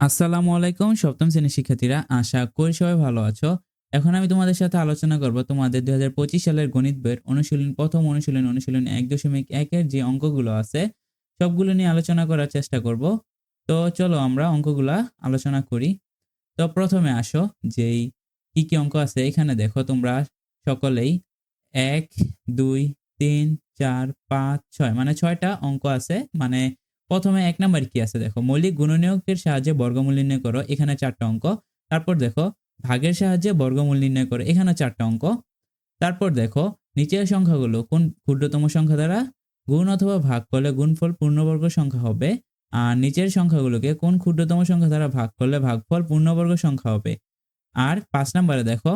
আসসালামু আলাইকুম, সপ্তম শ্রেণির শিক্ষার্থীরা। আশা করি সবাই ভালো আছো। এখন আমি তোমাদের সাথে আলোচনা করব তোমাদের দুই হাজার পঁচিশ সালের গণিত বইয়ের অনুশীলন, প্রথম অনুশীলন অনুশীলন এক দশমিক একের যে অঙ্কগুলো আছে, সবগুলো নিয়ে আলোচনা করার চেষ্টা করব। তো চলো আমরা অঙ্কগুলা আলোচনা করি। তো প্রথমে আসো, যেই কি কি অঙ্ক আছে এখানে দেখো তোমরা সকলেই। এক, দুই, তিন, চার, পাঁচ, ছয় মানে ছয়টা অঙ্ক আছে। মানে প্রথমে এক নাম্বার কি আছে দেখো? মৌলিক গুণনীয়কের সাহায্যে বর্গমূল নির্ণয় করো, এখানে চারটা অঙ্ক। তারপর দেখো, ভাগের সাহায্যে বর্গমূল নির্ণয় করো এখানে চারটা অঙ্ক। তারপর দেখো, নিচের সংখ্যাগুলো কোন ক্ষুদ্রতম সংখ্যা দ্বারা? গুণ অথবা ভাগ করলে গুণফল পূর্ণবর্গ সংখ্যা হবে। আর নিচের সংখ্যাগুলোকে কোন ক্ষুদ্রতম সংখ্যা দ্বারা ভাগ করলে ভাগফল পূর্ণবর্গ সংখ্যা হবে? আর পাঁচ নম্বরে দেখো,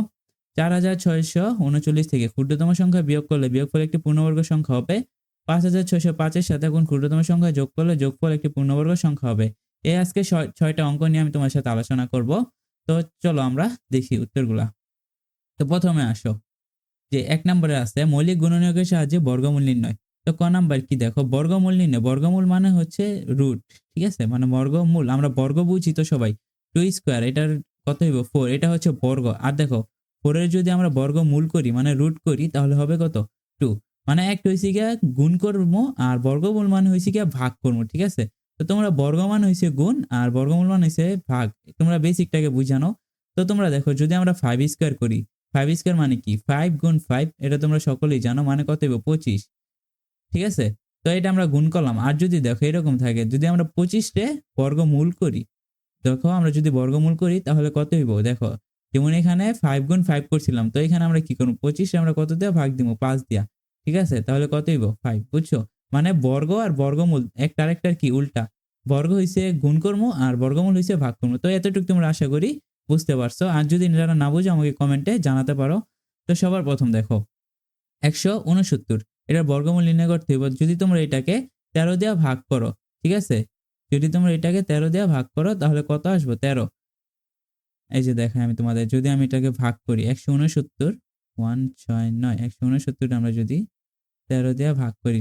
চার হাজার ছয়শো উনচল্লিশ থেকে ক্ষুদ্রতম সংখ্যা বিয়োগ করলে বিয়োগফল একটি পূর্ণবর্গ সংখ্যা হবে। পাঁচ হাজার ছয়শো পাঁচের সাথে কোন ক্ষুদ্রতম সংখ্যা যোগ করলে যোগফল একটি পূর্ণবর্গ সংখ্যা হবে। এই আজকে ছয়- ছয়টা অঙ্ক নিয়ে আমি তোমার সাথে আলোচনা করব। তো চলো আমরা দেখি উত্তরগুলা। তো প্রথমে আসো, যে এক নম্বরে আছে, মৌলিক গুণনীয়কের সাহায্যে বর্গমূল নির্ণয়। তো ক নাম্বার কি দেখো? বর্গমূল নির্ণয়, বর্গমূল মানে হচ্ছে রুট, ঠিক আছে? মানে বর্গমূল, আমরা বর্গ বুঝি তো সবাই। টু স্কোয়ার, এটার কত হইব? ফোর, এটা হচ্ছে বর্গ। আর দেখো, ফোরের যদি আমরা বর্গমূল করি মানে রুট করি, তাহলে হবে কত? টু। মানে একটা হয়েছে গিয়া গুণ করব আর বর্গমূল মানে হয়েছে গিয়া ভাগ করব ঠিক আছে? তো তোমরা বর্গমান হয়েছে গুণ আর বর্গমূল মান হয়েছে ভাগ। তোমরা বেসিকটাকে বুঝানো। তো তোমরা দেখো, যদি আমরা ফাইভ স্কোয়ার করি ফাইভ স্কোয়ার মানে কি? ফাইভ গুণ ফাইভ এটা তোমরা সকলেই জানো মানে কত হইব? পঁচিশ। ঠিক আছে? তো এটা আমরা গুণ করলাম। আর যদি দেখো, এরকম থাকে, যদি আমরা পঁচিশটে বর্গমূল করি, দেখো, আমরা যদি বর্গমূল করি, তাহলে কত হইব? দেখো, যেমন এখানে ফাইভ গুণ ফাইভ করছিলাম, তো এখানে আমরা কি করব? পঁচিশে আমরা কত দেওয়া ভাগ দিব, পাঁচ দিয়া। ঠিক আছে? তাহলে কত হইব? ফাইভ বুঝছ? মানে বর্গ আর বর্গমূল, একটা আরেকটার কি? উল্টা। বর্গ হইছে গুণ কর্ম আর বর্গমূল হইছে ভাগ কর্ম তো এতটুকু তোমরা আশা করি বুঝতে পারছ। আর যদি যারা না বুঝো, আমাকে কমেন্টে জানাতে পারো। তো সবার প্রথম দেখো, একশো উনসত্তর এটার বর্গমূল নির্ণয় করতে হবে যদি তোমরা এটাকে তেরো দেওয়া ভাগ করো, ঠিক আছে? যদি তোমরা এটাকে তেরো দেওয়া ভাগ করো, তাহলে কত আসব? তেরো। এই যে দেখো আমি তোমাদের, যদি আমি এটাকে ভাগ করি, একশো উনসত্তর ওয়ান ছয় নয় একশো উনসত্তর আমরা যদি তেরো দেওয়া ভাগ করি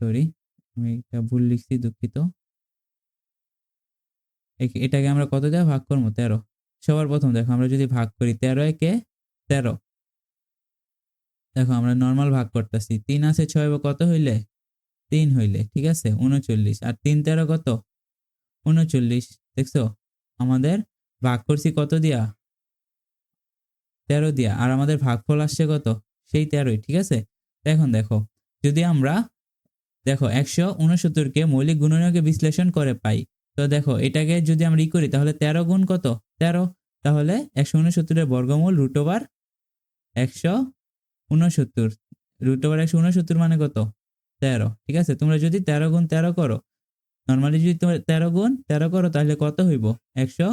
সরি আমি এটা ভুল লিখছি দুঃখিত এটাকে আমরা কত দেওয়া ভাগ করব তেরো সবার প্রথম দেখো আমরা যদি ভাগ করি তেরো একে তেরো দেখো আমরা নর্মাল ভাগ করতেছি তিন আছে ছয় কত হইলে তিন হইলে ঠিক আছে উনচল্লিশ আর তিন তেরো কত উনচল্লিশ দেখছ আমাদের ভাগ করছি কত দিয়া তেরো দিয়া। আর আমাদের ভাগফল আসছে কত? সেই তেরোই, ঠিক আছে? এখন দেখো, যদি আমরা দেখো, একশো উনসত্তরকে মৌলিক গুণনীয়কে বিশ্লেষণ করে পাই, তো দেখো, এটাকে যদি আমরা ই করি, তাহলে তেরো গুণ কত? তেরো। তাহলে একশো উনসত্তরের বর্গমূল রুট ওভার একশো উনসত্তর। রুট ওভার একশো উনসত্তর মানে কত? তেরো, ঠিক আছে? তোমরা যদি তেরো গুণ তেরো করো নর্মালি যদি তোমরা তেরো গুণ তেরো করো, তাহলে কত হইব? একশো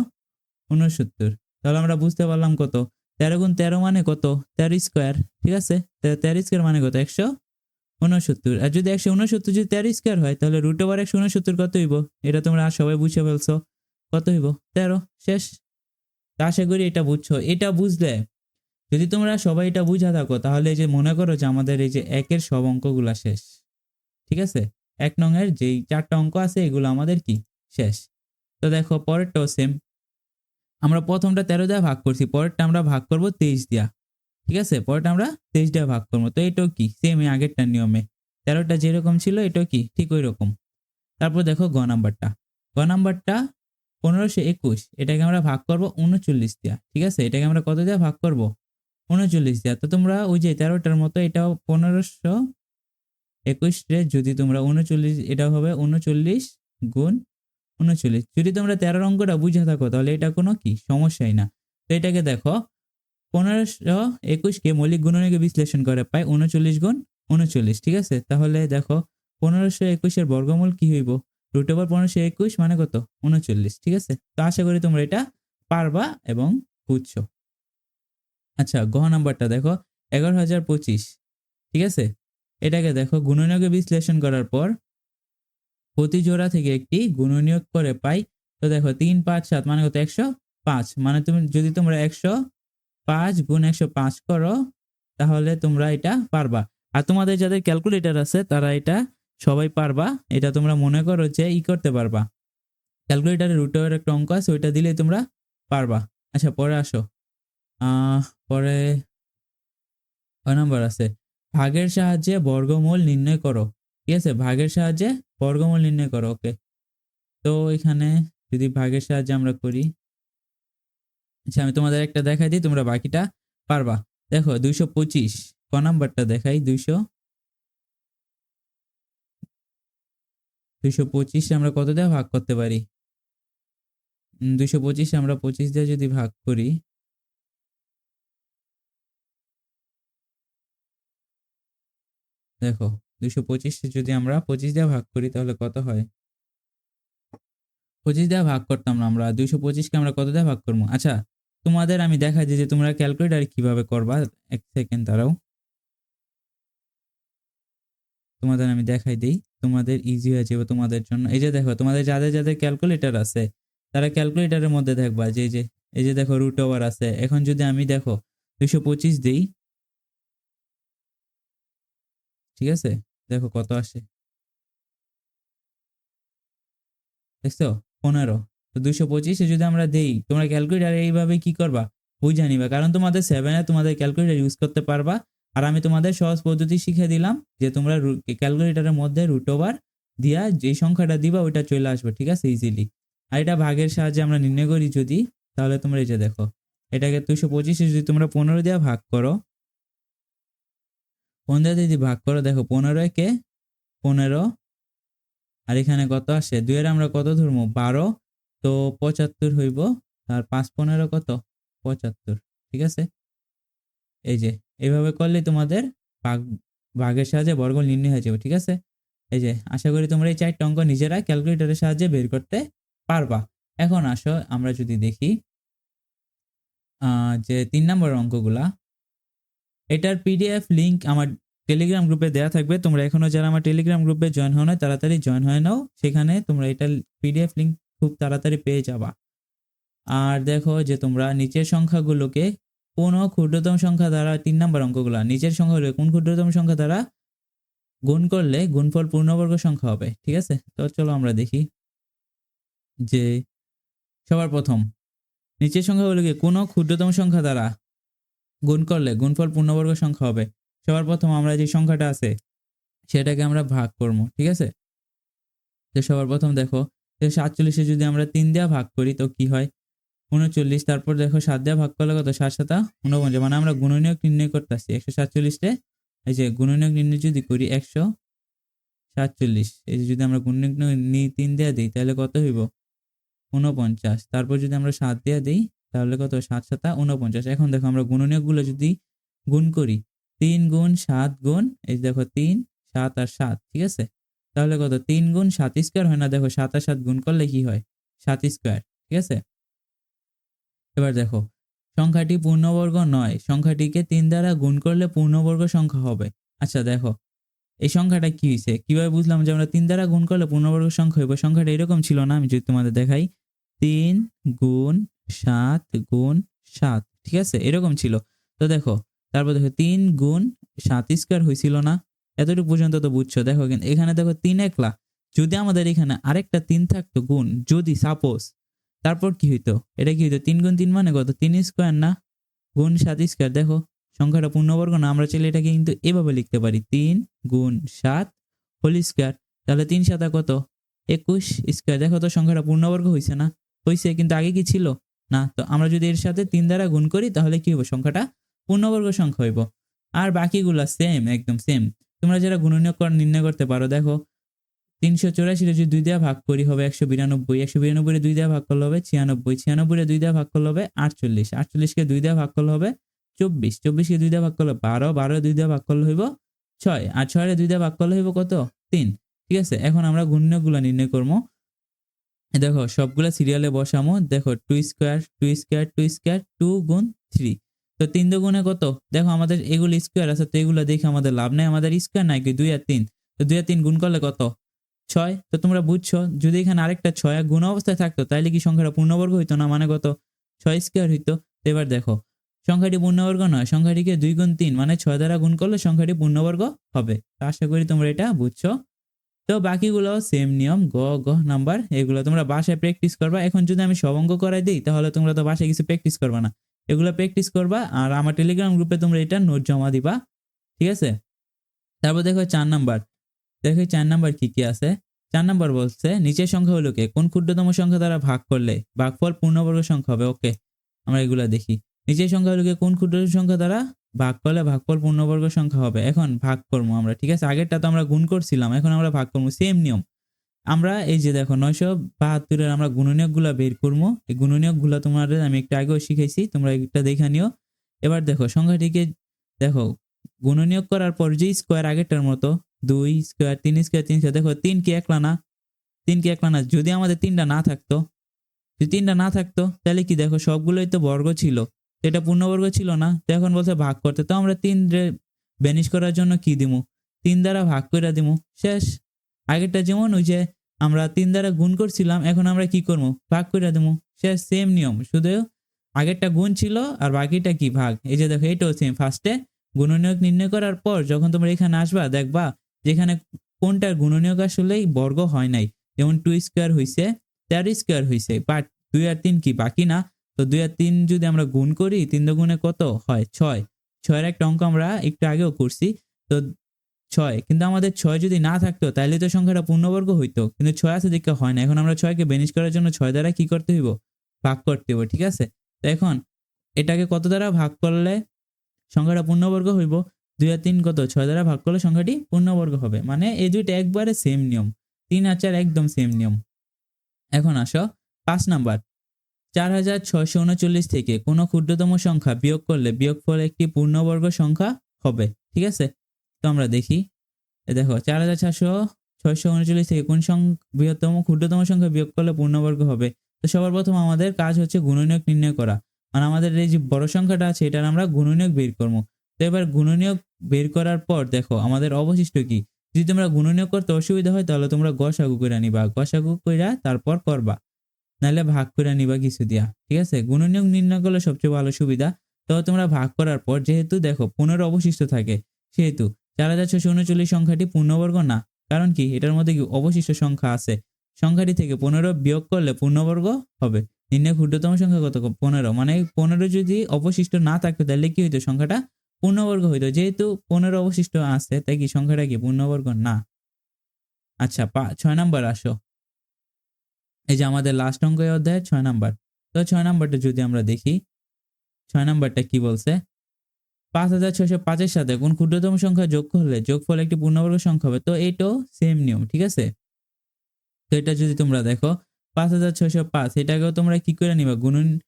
উনসত্তর। তাহলে আমরা বুঝতে পারলাম কত? তেরো গুণ তেরো মানে কত? তেরো স্কোয়ার, ঠিক আছে? তেরো স্কোয়ার মানে কত? একশো উনসত্তর আর যদি একশো উনসত্তর যদি তেরো স্কোয়ার হয়, তাহলে রুট ওভার একশো উনসত্তর কত হইব? এটা তোমরা সবাই বুঝে ফেলছো। কত হইব? তেরো। শেষ। আশা করি এটা বুঝছ। এটা বুঝলে, যদি তোমরা সবাই এটা বুঝা থাকো, তাহলে এই যে মনে করো যে আমাদের এই যে একের সব অঙ্কগুলা শেষ। ঠিক আছে? এক নংয়ের যেই চারটা অঙ্ক আছে, এগুলো আমাদের কি? শেষ। তো দেখো, পরেরটাও সেম আমরা প্রথমটা তেরো দেওয়া ভাগ করছি, পরেরটা আমরা ভাগ করব তেইশ দিয়া। ঠিক আছে? পরেরটা আমরা তেইশ দেওয়া ভাগ করব। তো এটাও কি? সেম আগেরটা নিয়মে। তেরোটা যেরকম ছিল, এটাও কি? ঠিক ওই রকম তারপর দেখো গ নাম্বারটা। গ নাম্বারটা পনেরোশো একুশ। এটাকে আমরা ভাগ করব উনচল্লিশ দিয়া। ঠিক আছে? এটাকে আমরা কত দেওয়া ভাগ করব? উনচল্লিশ দিয়া। তো তোমরা ওই যে তেরোটার মতো এটাও পনেরোশো একুশ যদি তোমরা উনচল্লিশ এটা হবে উনচল্লিশ গুণ উনচল্লিশ যদি তোমরা তেরোর অঙ্কটা বুঝে থাকো, তাহলে এটা কোনো কি? সমস্যাই না। তো এটাকে দেখো, পনেরোশো একুশকে মৌলিক গুণনীয়কে বিশ্লেষণ করে পাই উনচল্লিশ গুণ উনচল্লিশ, ঠিক আছে? তাহলে দেখো, পনেরোশো একুশের বর্গমূল কি হইব? রুট ওভার পনেরোশো একুশ মানে কত? উনচল্লিশ, ঠিক আছে? তো আশা করি তোমরা এটা পারবা এবং বুঝছ। আচ্ছা গহ নাম্বারটা দেখো, এগারো হাজার পঁচিশ, ঠিক আছে? এটাকে দেখো, গুণনীয়কে বিশ্লেষণ করার পর প্রতি জোড়া থেকে একটি গুণনীয়ক করে পাই। তো দেখো, তিন, পাঁচ, সাত মানে কত? একশো পাঁচ। মানে তুমি, যদি তোমরা একশো পাঁচ গুণ একশো পাঁচ করো, তাহলে তোমরা এটা পারবা। আর তোমাদের যাদের ক্যালকুলেটর আছে, তারা এটা সবাই পারবা। এটা তোমরা মনে করো যে ই করতে পারবা। ক্যালকুলেটারে রুট ওভার একটা অঙ্ক আছে, ওইটা দিলেই তোমরা পারবা। আচ্ছা পরে আসো। পরে কয় নাম্বার আছে? ভাগের সাহায্যে বর্গমূল নির্ণয় করো। ঠিক আছে? ভাগের সাহায্যে বর্গমূল নির্ণয় করো ওকে তো এখানে যদি ভাগের সাহায্যে আমরা করি আচ্ছা আমি তোমাদের একটা দেখাই দিই, তোমরা বাকিটা পারবা। দেখো, দুইশো পঁচিশ, ক নাম্বারটা দেখাই, দুইশো দুইশো পঁচিশে আমরা কত দিয়ে ভাগ করতে পারি? দুইশো পঁচিশে আমরা পঁচিশ দিয়ে যদি ভাগ করি, দেখো দুইশো পঁচিশে যদি আমরা পঁচিশ দিয়ে ভাগ করি, তাহলে কত হয়? পঁচিশ দিয়ে ভাগ করতাম না আমরা, দুইশো পঁচিশকে আমরা কত দিয়ে ভাগ করব? আচ্ছা তোমাদের আমি দেখাই দিই যে তোমরা ক্যালকুলেটার কীভাবে করবা, এক সেকেন্ড দাঁড়াও। তোমাদের আমি দেখাই দিই, তোমাদের ইজি হয়ে যাবে তোমাদের জন্য। এই যে দেখো, তোমাদের যাদের যাদের ক্যালকুলেটর আছে, তারা ক্যালকুলেটরের মধ্যে দেখবা যে যে, এই যে দেখো রুট ওভার আছে। এখন যদি আমি দেখো, দুইশো পঁচিশ দিই, ঠিক আছে? দেখো কত আসে? দেখছ? পনেরো। তো দুইশো পঁচিশে যদি আমরা দেই, তোমরা ক্যালকুলেটার এইভাবে কি করবা? বুঝে নিবা কারণ তোমাদের সেভেনে তোমাদের ক্যালকুলেটার ইউজ করতে পারবা। আর আমি তোমাদের সহজ পদ্ধতি শিখে দিলাম যে তোমরা ক্যালকুলেটারের মধ্যে রুট ওভার দিয়া যে সংখ্যাটা দিবা, ওইটা চলে আসবে, ঠিক আছে? ইজিলি আর এটা ভাগের সাহায্যে আমরা নির্ণয় করি যদি, তাহলে তোমরা এই যে দেখো, এটাকে দুশো পঁচিশে যদি তোমরা পনেরো দিয়ে ভাগ করো পনেরো যদি ভাগ করো, দেখো পনেরো একে পনেরো, আর এখানে কত আসে? দুইয়ের আমরা কত ধরবো? বারো, তো পঁচাত্তর হইব। আর পাঁচ পনেরো কত? পঁচাত্তর, ঠিক আছে? এই যে এইভাবে করলে তোমাদের ভাগ, ভাগের সাহায্যে বর্গ নির্ণয় হয়ে যাবে, ঠিক আছে? এই যে, আশা করি তোমরা এই চারটা অঙ্ক নিজেরা ক্যালকুলেটরের সাহায্যে বের করতে পারবা। এখন আসো, আমরা যদি দেখি যে তিন নম্বর অঙ্কগুলা এটার পিডিএফ লিঙ্ক আমার টেলিগ্রাম গ্রুপে দেওয়া থাকবে। তোমরা এখনও যারা আমার টেলিগ্রাম গ্রুপে জয়েন হও না তাড়াতাড়ি জয়েন হয়ে নাও। সেখানে তোমরা এটার পিডিএফ লিঙ্ক খুব তাড়াতাড়ি পেয়ে যাবা। আর দেখো যে তোমরা নিচের সংখ্যাগুলোকে কোন ক্ষুদ্রতম সংখ্যা দ্বারা তিন নম্বর অঙ্কগুলা, নিচের সংখ্যাগুলো কোন ক্ষুদ্রতম সংখ্যা দ্বারা গুণ করলে গুণফল পূর্ণবর্গ সংখ্যা হবে, ঠিক আছে? তো চলো আমরা দেখি যে সবার প্রথম, নিচের সংখ্যাগুলোকে কোনো ক্ষুদ্রতম সংখ্যা দ্বারা গুণ করলে গুণফল পূর্ণবর্গ সংখ্যা হবে। সবার প্রথম আমরা যে সংখ্যাটা আছে, সেটাকে আমরা ভাগ করব, ঠিক আছে? তো সবার প্রথম দেখো, তো সাতচল্লিশে যদি আমরা তিন দেওয়া ভাগ করি তো কি হয়? উনচল্লিশ, তারপর দেখো সাত দেওয়া ভাগ করলে কত? সাত সাতা উনপঞ্চাশ মানে আমরা গুণনীয়ক নির্ণয় করতেছি। একশো সাতচল্লিশে, এই যে গুণনীয়ক নির্ণয় যদি করি একশো সাতচল্লিশ, এই যে যদি আমরা গুণনীয়ক তিন দেওয়া দিই, তাহলে কত হইব? উনপঞ্চাশ, তারপর যদি আমরা সাত দেওয়া দিই তাহলে কত? সাত সাতা উনপঞ্চাশ এখন দেখো আমরা গুণনীয়কগুলো যদি গুণ করি, তিন গুণ সাত গুণ, এই দেখো তিন, সাত আর সাত, ঠিক আছে? তাহলে কত? তিন গুণ সাত স্কোয়ার হয় না, দেখো সাত আর সাত গুণ করলে কি হয়? সাত স্কোয়ার, ঠিক আছে? এবার দেখো, সংখ্যাটি পূর্ণবর্গ নয়, সংখ্যাটিকে তিন দ্বারা গুণ করলে পূর্ণবর্গ সংখ্যা হবে। আচ্ছা দেখো, এই সংখ্যাটা কি হয়েছে কীভাবে বুঝলাম যে আমরা তিন দ্বারা গুণ করলে পূর্ণবর্গ সংখ্যা হবে সংখ্যাটা এরকম ছিল না, আমি যদি তোমাদের দেখাই, তিন গুণ সাত গুণ সাত, ঠিক আছে? এরকম ছিল। তো দেখো, তারপর দেখো, তিন গুণ সাত স্কোয়ার হয়েছিল না? এতটুকু পর্যন্ত তো বুঝছ। দেখো কিন্তু এখানে দেখো তিন একলা। যদি আমাদের এখানে আরেকটা তিন থাকতো, গুণ, যদি সাপোজ তারপর কি হইতো? এটা কি হইতো? তিন গুণ তিন মানে কত? তিন স্কোয়ার না? গুণ সাত স্কোয়ার দেখো, সংখ্যাটা পূর্ণবর্গ না? আমরা চাইলে এটাকে কিন্তু এভাবে লিখতে পারি। তিন গুণ সাত হোল স্কোয়ার তাহলে তিন সাতা কত? একুশ স্কোয়ার দেখো তো, সংখ্যাটা পূর্ণবর্গ হয়েছে না? হয়েছে কিন্তু আগে কি ছিল? না? তো আমরা যদি এর সাথে তিন দ্বারা গুণ করি, তাহলে কি হবে সংখ্যাটা পূর্ণবর্গ সংখ্যা হইব। আর বাকিগুলা সেম একদম সেম তোমরা যারা গুণনীয় কর, নির্ণয় করতে পারো, দেখো। তিনশো চৌরাশিটা যদি দুই দেওয়া ভাগ করি, হবে একশো বিরানব্বই। একশো বিরানব্বই দুই দেওয়া ভাগ করলে হবে ছিয়ানব্বই। ছিয়ানব্বই দুই দেওয়া ভাগ করলে হবে আটচল্লিশ। আটচল্লিশকে দুই দেওয়া ভাগ করলে হবে চব্বিশ। চব্বিশকে দুই দেওয়া ভাগ করলে বারো। বারো দুই দেওয়া ভাগ করলে হইব ছয়। আর ছয়ের দুই দেওয়া ভাগ করলে হইব কত? তিন। ঠিক আছে? এখন আমরা গুণ্যগুলো নির্ণয় করব। দেখো, সবগুলা সিরিয়ালে বসামো। দেখো two square two square two square two গুণ থ্রি তো তিন দুগুণে কত? দেখো, আমাদের এগুলো স্কোয়ার আছে, তো এগুলো দেখে আমাদের লাভ নেই। আমাদের স্কোয়ার নাই কি? দুই আর তিন। তো দুই আর তিন গুণ করলে কত? ছয়। তো তোমরা বুঝছ, যদি এখানে আরেকটা ছয় গুণ অবস্থায় থাকতো তাহলে কি সংখ্যাটা পূর্ণবর্গ হইতো না? মানে কত? ছয় স্কোয়ার হইতো। এবার দেখো, সংখ্যাটি পূর্ণবর্গ নয়, সংখ্যাটিকে দুই গুণ তিন মানে ছয় দ্বারা গুণ করলে সংখ্যাটি পূর্ণবর্গ হবে। আশা করি তোমরা এটা বুঝছ। তো বাকিগুলো সেম নিয়ম, গ গ, নাম্বার, এগুলো তোমরা বাসায় প্র্যাকটিস করবা। এখন যদি আমি সব অঙ্ক করাই দিই, তাহলে তোমরা তো বাসায় কিছু প্র্যাকটিস করবা না। এগুলো প্র্যাকটিস করবা, আর আমার টেলিগ্রাম গ্রুপে তোমরা এটা নোট জমা দিবা। ঠিক আছে? তারপর দেখো চার নাম্বার। দেখো চার নাম্বার কি কি আছে? চার নাম্বার বলছে, নিচের সংখ্যা হলো কে? কোন ক্ষুদ্রতম সংখ্যা দ্বারা ভাগ করলে? ভাগফল পূর্ণবর্গ সংখ্যা হবে ওকে আমরা এগুলা দেখি। নিচের সংখ্যা হলো কে? কোন ক্ষুদ্রতম সংখ্যা দ্বারা ভাগ করলে ভাগফল পূর্ণবর্গ সংখ্যা হবে। এখন ভাগ করব আমরা, ঠিক আছে? আগেরটা তো আমরা গুণ করছিলাম, এখন আমরা ভাগ করব সেম নিয়ম। আমরা এই যে দেখো, নয়শো বাহাত্তরের আমরা গুণনীয়কগুলা বের করব। এই গুণনীয়কগুলা তোমাদের আমি একটু আগেও শিখেছি তোমরা একটা দেখে নিও। এবার দেখো, সংখ্যাটিকে দেখো, গুণনীয়ক করার পর যে স্কোয়ার আগেরটার মতো, দুই স্কোয়ার তিন স্কোয়ার তিন স্কোয়ার দেখো, তিন কি একলা না? তিন কি একলা না? যদি আমাদের তিনটা না থাকতো, যদি তিনটা না থাকতো, তাহলে কি দেখো, সবগুলোই তো বর্গ ছিল। এটা পূর্ণবর্গ ছিল না, তো এখন বলছে ভাগ করতে। তো আমরা তিন ব্যানিশ করার জন্য কি দিমু? তিন দ্বারা ভাগ করে দিমু। শেষ। আগেরটা যেমন ওই যে আমরা তিন দ্বারা গুণ করছিলাম, এখন আমরা কি করব ভাগ করে দেবো শেষ সেম নিয়ম। শুধু আগেরটা গুণ ছিল আর বাকিটা কি ভাগ? এই যে দেখো, এটাও সেম ফার্স্টে গুণনীয়ক নির্ণয় করার পর যখন তোমরা এখানে আসবা, দেখবা যেখানে কোনটার গুণনীয়ক আসলেই বর্গ হয় নাই। যেমন টু স্কোয়ার হয়েছে তেরো স্কোয়ার হয়েছে বাট দুই আর তিন কি? বাকি না। তো দুই আর তিন যদি আমরা গুণ করি, তিন গুণে কত হয়? ছয়। ছয়ের একটা অঙ্ক আমরা একটু আগেও করছি। তো ছয়। কিন্তু আমাদের ছয় যদি না থাকতো, তাহলে তো সংখ্যাটা পূর্ণবর্গ হইতো। কিন্তু ছয় আছে দেখে হয় না। এখন আমরা ছয়কে বেনিশ করার জন্য ছয় দ্বারা কি করতে হইব? ভাগ করতে হইব, ঠিক আছে? তো এখন এটাকে কত দ্বারা ভাগ করলে সংখ্যাটা পূর্ণবর্গ হইব? দুই আর তিন কত? ছয় দ্বারা ভাগ করলে সংখ্যাটি পূর্ণবর্গ হবে। মানে এই দুইটা একবারে সেম নিয়ম। তিন আর চার একদম সেম নিয়ম। এখন আসো, পাঁচ নাম্বার। চার হাজার ছয়শো উনচল্লিশ থেকে কোনো ক্ষুদ্রতম সংখ্যা বিয়োগ করলে বিয়োগফল একটি পূর্ণবর্গ সংখ্যা হবে, ঠিক আছে? তো আমরা দেখি। দেখো, চার হাজার চারশো ছয়শো উনচল্লিশ থেকে কোন সং- বৃহত্তম, ক্ষুদ্রতম সংখ্যা বিয়োগ করলে পূর্ণবর্গ হবে? তো সবার প্রথম আমাদের কাজ হচ্ছে গুণনীয়ক নির্ণয় করা। মানে আমাদের এই যে বড় সংখ্যাটা আছে, এটার আমরা গুণনীয়ক বের করব। তো এবার গুণনীয়ক বের করার পর দেখো, আমাদের অবশিষ্ট কি? যদি তোমরা গুণনীয়ক করতে অসুবিধা হয়, তাহলে তোমরা গসাগু করে নিবা। গসাগু কইরা তারপর করবা। নাহলে ভাগ করে নিবা কিছু দিয়া, ঠিক আছে? গুণনীয়ক নির্ণয় করলে সবচেয়ে ভালো সুবিধা। তো তোমরা ভাগ করার পর যেহেতু দেখো পনেরো অবশিষ্ট থাকে, সেহেতু চার হাজার ছশো উনচল্লিশ সংখ্যাটি পূর্ণবর্গ না। কারণ কি? এটার মধ্যে কি অবশিষ্ট সংখ্যা আছে? সংখ্যাটি থেকে পনেরো বিয়োগ করলে পূর্ণবর্গ হবে। নির্ণয় ক্ষুদ্রতম সংখ্যা কত? পনেরো। মানে পনেরো যদি অবশিষ্ট না থাকতো তাহলে কি হইতো? সংখ্যাটা পূর্ণবর্গ হইতো। যেহেতু পনেরো অবশিষ্ট আছে, তাই কি সংখ্যাটা কি পূর্ণবর্গ না? আচ্ছা পা- ছয় নাম্বার আসো। এই যে আমাদের লাস্ট অঙ্ক এই অধ্যায়ের ছয় নাম্বার। তো ছয় নাম্বারটা যদি আমরা দেখি, ছয় নাম্বারটা কি বলছে? পাঁচ হাজার ছয়শো পাঁচের সাথে কোন ক্ষুদ্রতম সংখ্যা যোগ করলে যোগফল একটি পূর্ণবর্গ সংখ্যা হবে, তো এটাও সেম নিয়ম, ঠিক আছে? তো এটা যদি তোমরা দেখো, পাঁচ হাজার ছয়শো পাঁচ, এটাকেও তোমরা কি করে নিবা? গুণন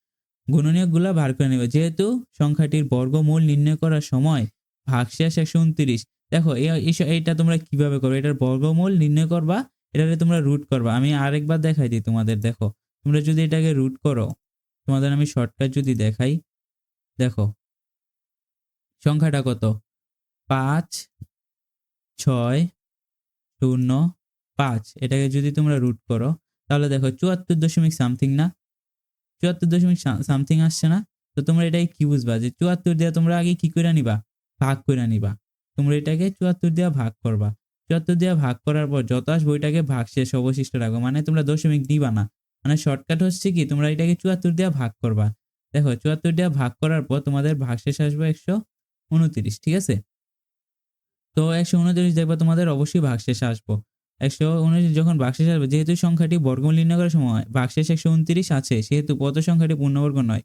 গুণনীয়কগুলা বার করে নিবে। যেহেতু সংখ্যাটির বর্গমূল নির্ণয় করার সময় ভাগশেষ একশো উনত্রিশ, দেখো এই- এই- এইটা তোমরা কীভাবে করবে? এটার বর্গমূল নির্ণয় করবা এটাকে তোমরা রুট করবা। আমি আরেকবার দেখাই দিই তোমাদের, দেখো। তোমরা যদি এটাকে রুট করো, তোমাদের আমি শর্টকাট যদি দেখাই, দেখো। সংখ্যাটা কত? পাঁচ, ছয়, শূন্য, পাঁচ। এটাকে যদি তোমরা রুট করো, তাহলে দেখো, চুয়াত্তর দশমিক সামথিং না? চুয়াত্তর দশমিক সামথিং আসছে না? তো তোমরা এটাকে কি বুঝবা? যে চুয়াত্তর দিয়ে তোমরা আগে কি করে নিবা? ভাগ করে নিবা। তোমরা এটাকে চুয়াত্তর দিয়ে ভাগ করবা। চুয়াত্তর দিয়ে ভাগ করার পর যত আসবে ওইটাকে ভাগ শেষ, অবশিষ্ট রাখো। মানে তোমরা দশমিক দিবা না। মানে শর্টকাট হচ্ছে কি, তোমরা এটাকে চুয়াত্তর দিয়ে ভাগ করবা। দেখো, চুয়াত্তর দিয়ে ভাগ করার পর তোমাদের ভাগ শেষ আসবে একশো উনত্রিশ, ঠিক আছে? তো একশো উনত্রিশ দেখব তোমাদের অবশ্যই ভাগশেষ আসব। একশো উনত্রিশ যখন ভাগশেষ আসবে, যেহেতু সংখ্যাটি বর্গমূল নির্ণয় করার সময় ভাগশেষ একশো উনত্রিশ আছে, সেহেতু কত সংখ্যাটি পূর্ণবর্গ নয়?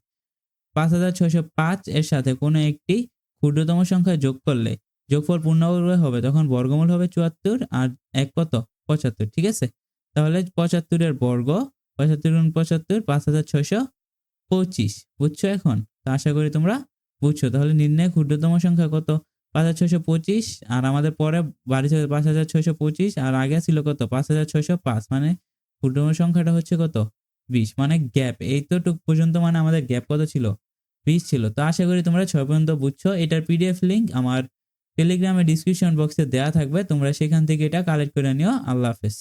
পাঁচ হাজার ছয়শো পাঁচ এর সাথে কোনো একটি ক্ষুদ্রতম সংখ্যা যোগ করলে যোগফল পূর্ণবর্গ হবে তখন বর্গমূল হবে চুয়াত্তর আর এক কত? পঁচাত্তর, ঠিক আছে? তাহলে পঁচাত্তরের বর্গ, পঁচাত্তর গুণ পঁচাত্তর, পাঁচ হাজার ছয়শো পঁচিশ। বুঝছ এখন? তো আশা করি তোমরা বুঝছ। তাহলে নির্ণয় ক্ষুদ্রতম সংখ্যা কত? পাঁচ হাজার ছয়শো পঁচিশ আর আমাদের পরে বাড়ি ছিল পাঁচ হাজার ছয়শো পঁচিশ আর আগে ছিল কত? পাঁচ হাজার ছয়শো পাঁচ। মানে ক্ষুদ্রতম সংখ্যাটা হচ্ছে কত? বিশ। মানে গ্যাপ। এই তো টুক পর্যন্ত মানে আমাদের গ্যাপ কত ছিল? বিশ ছিল। তো আশা করি তোমরা ছয় পর্যন্ত বুঝছ। এটার পিডিএফ লিঙ্ক আমার টেলিগ্রামে ডিসক্রিপশন বক্সে দেওয়া থাকবে তোমরা সেখান থেকে এটা কালেক্ট করে নিও। আল্লাহ হাফেজ।